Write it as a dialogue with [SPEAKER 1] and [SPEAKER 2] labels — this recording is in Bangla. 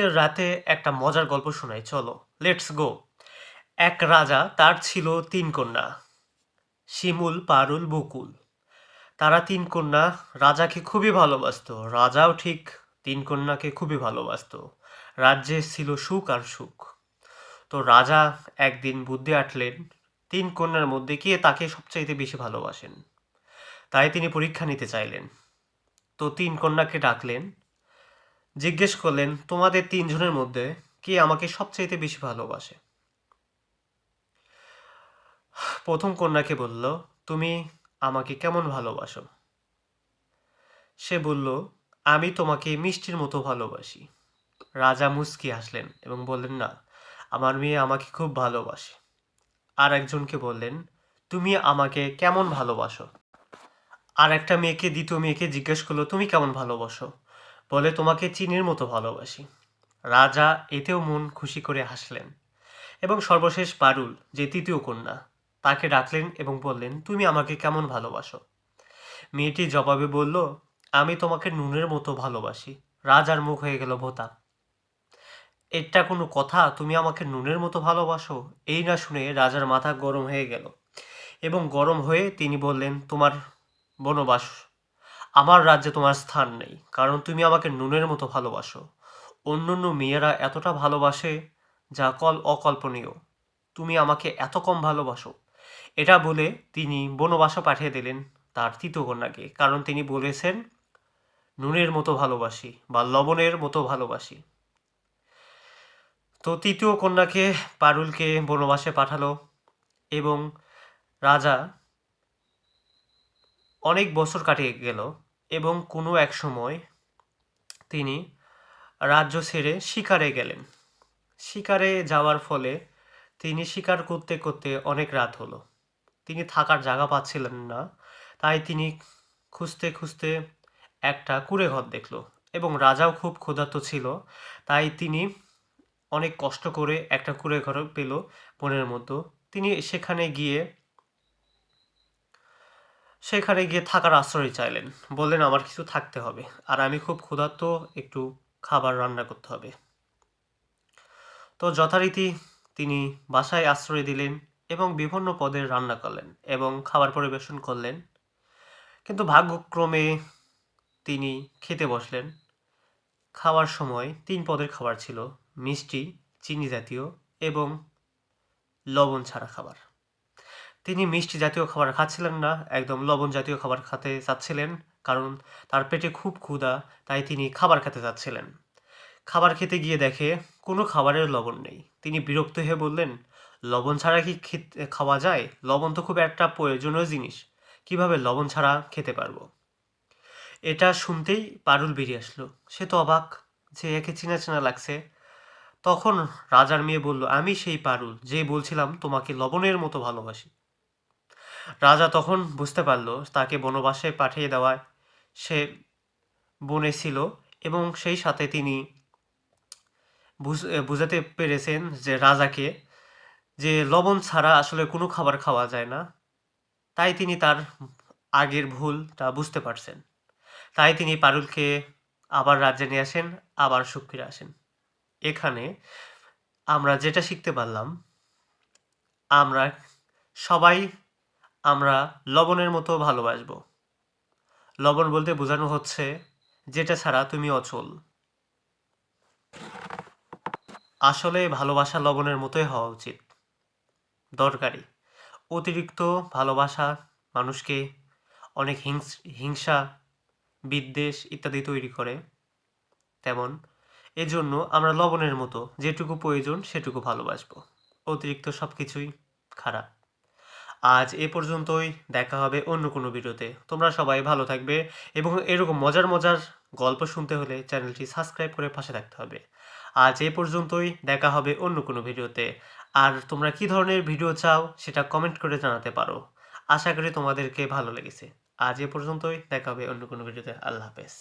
[SPEAKER 1] শীতের রাতে একটা মজার গল্প শোনাই, চলো লেটস গো এক রাজা, তার ছিল তিন কন্যা, শিমুল, পারুল, বকুল। তারা তিন কন্যা রাজাকে খুবই ভালোবাসতো। রাজাও ঠিক তিন কন্যাকে খুবই ভালোবাসতো। রাজ্যে ছিল সুখ আর সুখ। তো রাজা একদিন বুদ্ধি আটলেন, তিন কন্যার মধ্যে কে তাকে সবচাইতে বেশি ভালোবাসেন? তাই তিনি পরীক্ষা নিতে চাইলেন। তো তিন কন্যাকে ডাকলেন জিজ্ঞেস করলেন, তোমাদের তিনজনের মধ্যে কে আমাকে সবচাইতে বেশি ভালোবাসে? প্রথম কন্যাকে বলল, তুমি আমাকে কেমন ভালোবাসো? সে বলল, আমি তোমাকে মিষ্টির মতো ভালোবাসি। রাজা মুস্কি হাসলেন এবং বললেন, না, আমার মেয়ে আমাকে খুব ভালোবাসে। আর একজনকে বললেন, তুমি আমাকে কেমন ভালোবাসো? আর একটা মেয়েকে, দ্বিতীয় মেয়েকে জিজ্ঞেস করল, তুমি কেমন ভালোবাসো? বলে তোমাকে চিনির মতো ভালোবাসি। রাজা এতেও মন খুশি করে হাসলেন এবং সর্বশেষ পারুল যে তৃতীয় কন্যা, তাকে ডাকলেন এবং বললেন, তুমি আমাকে কেমন ভালোবাসো? মেয়েটি জবাবে বলল, আমি তোমাকে নুনের মতো ভালোবাসি। রাজার মুখ হয়ে গেল ভোতা। এটা কোনো কথা, তুমি আমাকে নুনের মতো ভালোবাসো? এই না শুনে রাজার মাথা গরম হয়ে গেল এবং গরম হয়ে তিনি বললেন, তোমার বনবাস আমার রাজ্যে তোমার স্থান নেই, কারণ তুমি আমাকে নুনের মতো ভালোবাসো। অন্য অন্য মেয়েরা এতটা ভালোবাসে যা কল অকল্পনীয়। তুমি আমাকে এত কম ভালোবাসো। এটা বলে তিনি বনবাসা পাঠিয়ে দিলেন তার তৃতীয় কন্যাকে, কারণ তিনি বলেছেন, নুনের মতো ভালোবাসি বা লবণের মতো ভালোবাসি। তো তৃতীয় কন্যাকে পারুলকে বনবাসে পাঠালো এবং রাজা অনেক বছর কাটিয়ে গেল এবং কোনো এক সময় তিনি রাজ্য ছেড়ে শিকারে গেলেন। শিকারে যাওয়ার ফলে তিনি শিকার করতে করতে অনেক রাত হলো। তিনি থাকার জায়গা পাচ্ছিলেন না, তাই তিনি খুঁজতে খুঁজতে একটা কুড়ে ঘর দেখল এবং রাজাও খুব ক্ষুধার্ত ছিল, তাই তিনি অনেক কষ্ট করে একটা কুড়ে ঘর পেল বনের মতো। তিনি সেখানে গিয়ে সেখানে গিয়ে থাকার আশ্রয় চাইলেন। বললেন, আমার কিছু থাকতে হবে। আর আমি খুব ক্ষুধার্ত, একটু খাবার রান্না করতে হবে। তো যথারীতি তিনি বাসায় আশ্রয় দিলেন এবং বিভিন্ন পদের রান্না করলেন এবং খাবার পরিবেশন করলেন। কিন্তু ভাগ্যক্রমে তিনি খেতে বসলেন। খাওয়ার সময় তিন পদের খাবার ছিল, মিষ্টি, চিনি জাতীয় এবং লবণ ছাড়া খাবার। তিনি মিষ্টি জাতীয় খাবার খাচ্ছিলেন না, একদম লবণ জাতীয় খাবার খেতে চাচ্ছিলেন, কারণ তার পেটে খুব ক্ষুধা, তাই তিনি খাবার খেতে চাচ্ছিলেন। খাবার খেতে গিয়ে দেখে কোনো খাবারের লবণ নেই। তিনি বিরক্ত হয়ে বললেন, লবণ ছাড়া কি খেতে, খাওয়া যায়? লবণ তো খুব একটা প্রয়োজনীয় জিনিস। কীভাবে লবণ ছাড়া খেতে পারব? এটা শুনতেই পারুল বেরিয়ে আসলো। সে তো অবাক যে একে চেনা চেনা লাগছে। তখন রাজার মেয়ে বলল, আমি সেই পারুল, যে বলছিলাম তোমাকে লবণের মতো ভালোবাসি। রাজা তখন বুঝতে পারল তাকে বনবাসে পাঠিয়ে দেওয়ায় সে বনে ছিল এবং সেই সাথে তিনি বুঝ- বুঝাতে পেরেছেন যে রাজাকে যে লবণ ছাড়া আসলে কোনো খাবার খাওয়া যায় না। তাই তিনি তার আগের ভুলটা বুঝতে পারছেন। তাই তিনি পারুলকে আবার রাজ্যে নিয়ে আসেন, আবার সুখ ফিরে আসেন। এখানে আমরা যেটা শিখতে পারলাম, আমরা সবাই আমরা লবণের মতো ভালোবাসবো। লবণ বলতে বোঝানো হচ্ছে, যেটা ছাড়া তুমি অচল। আসলে ভালোবাসা লবণের মতোই হওয়া উচিত। দরকারি। অতিরিক্ত ভালোবাসা মানুষকে অনেক হিংস, হিংসা, বিদ্বেষ ইত্যাদি তৈরি করে। তেমন, এজন্য আমরা লবণের মতো যেটুকু প্রয়োজন সেটুকু ভালোবাসবো। অতিরিক্ত সব কিছুই খারাপ। আজ এ পর্যন্তই, দেখা হবে অন্য কোনো ভিডিওতে। তোমরা সবাই ভালো থাকবে এবং এরকম মজার মজার গল্প শুনতে হলে চ্যানেলটি সাবস্ক্রাইব করে পাশে থাকতে হবে। আজ এ পর্যন্তই, দেখা হবে অন্য কোনো ভিডিওতে। আর তোমরা কি ধরনের ভিডিও চাও সেটা কমেন্ট করে জানাতে পারো। আশা করি তোমাদেরকে ভালো লেগেছে। আজ এ পর্যন্তই, দেখা হবে অন্য কোনো ভিডিওতে। আল্লাহ হাফেজ।